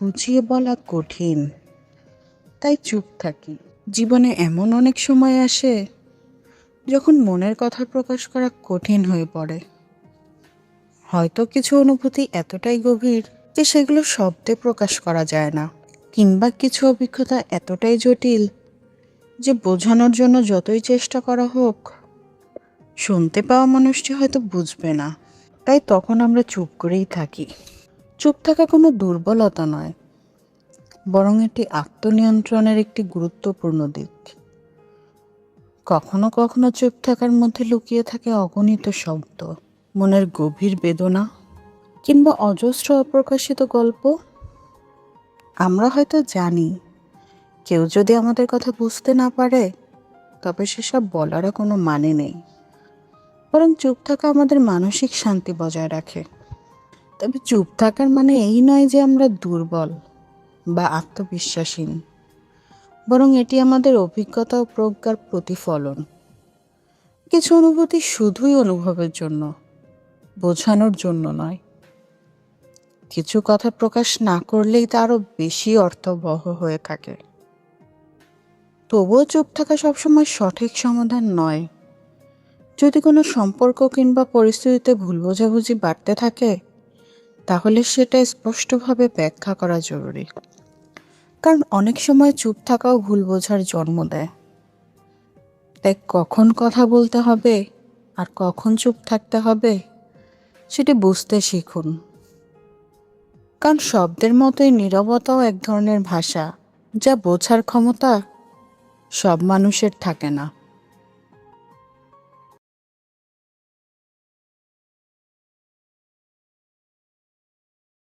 বুঝিয়ে বলা কঠিন। তাই চুপ থাকি। জীবনে এমন অনেক সময় আসে, যখন মনের কথা প্রকাশ করা কঠিন হয়ে পড়ে। হয়তো কিছু অনুভূতি এতটাই গভীর যে সেগুলো শব্দে প্রকাশ করা যায় না, কিংবা কিছু অভিজ্ঞতা এতটাই জটিল যে বোঝানোর জন্য যতই চেষ্টা করা হোক, শুনতে পাওয়া মানুষটি হয়তো বুঝবে না। তাই তখন আমরা চুপ করেই থাকি। চুপ থাকা কোনো দুর্বলতা নয়, বরং এটি আত্মনিয়ন্ত্রণের একটি গুরুত্বপূর্ণ দিক। কখনো কখনো চুপ থাকার মধ্যে লুকিয়ে থাকে অগণিত শব্দ, মনের গভীর বেদনা, কিংবা অজস্র অপ্রকাশিত গল্প। আমরা হয়তো জানি, কেউ যদি আমাদের কথা বুঝতে না পারে, তবে সেসব বলারও কোনো মানে নেই। বরং চুপ থাকা আমাদের মানসিক শান্তি বজায় রাখে। তবে চুপ থাকার মানে এই নয় যে আমরা দুর্বল বা আত্মবিশ্বাসহীন বরং এটি আমাদের অভিজ্ঞতা ও প্রজ্ঞার প্রতিফলন। কিছু অনুভূতি শুধুই অনুভবের জন্য, বোঝানোর জন্য নয়। কিছু কথা প্রকাশ না করলেই তা আরও বেশি অর্থবহ হয়ে থাকে। তবুও চুপ থাকা সবসময় সঠিক সমাধান নয়। যদি কোনো সম্পর্ক কিংবা পরিস্থিতিতে ভুল বোঝাবুঝি বাড়তে থাকে তাহলে সেটা স্পষ্টভাবে ব্যাখ্যা করা জরুরি। কারণ অনেক সময় চুপ থাকাও ভুল বোঝার জন্ম দেয়। তাই কখন কথা বলতে হবে আর কখন চুপ থাকতে হবে সেটি বুঝতে শিখুন। কারণ শব্দের মতোই নীরবতাও এক ধরনের ভাষা যা বোঝার ক্ষমতা সব মানুষের থাকে না।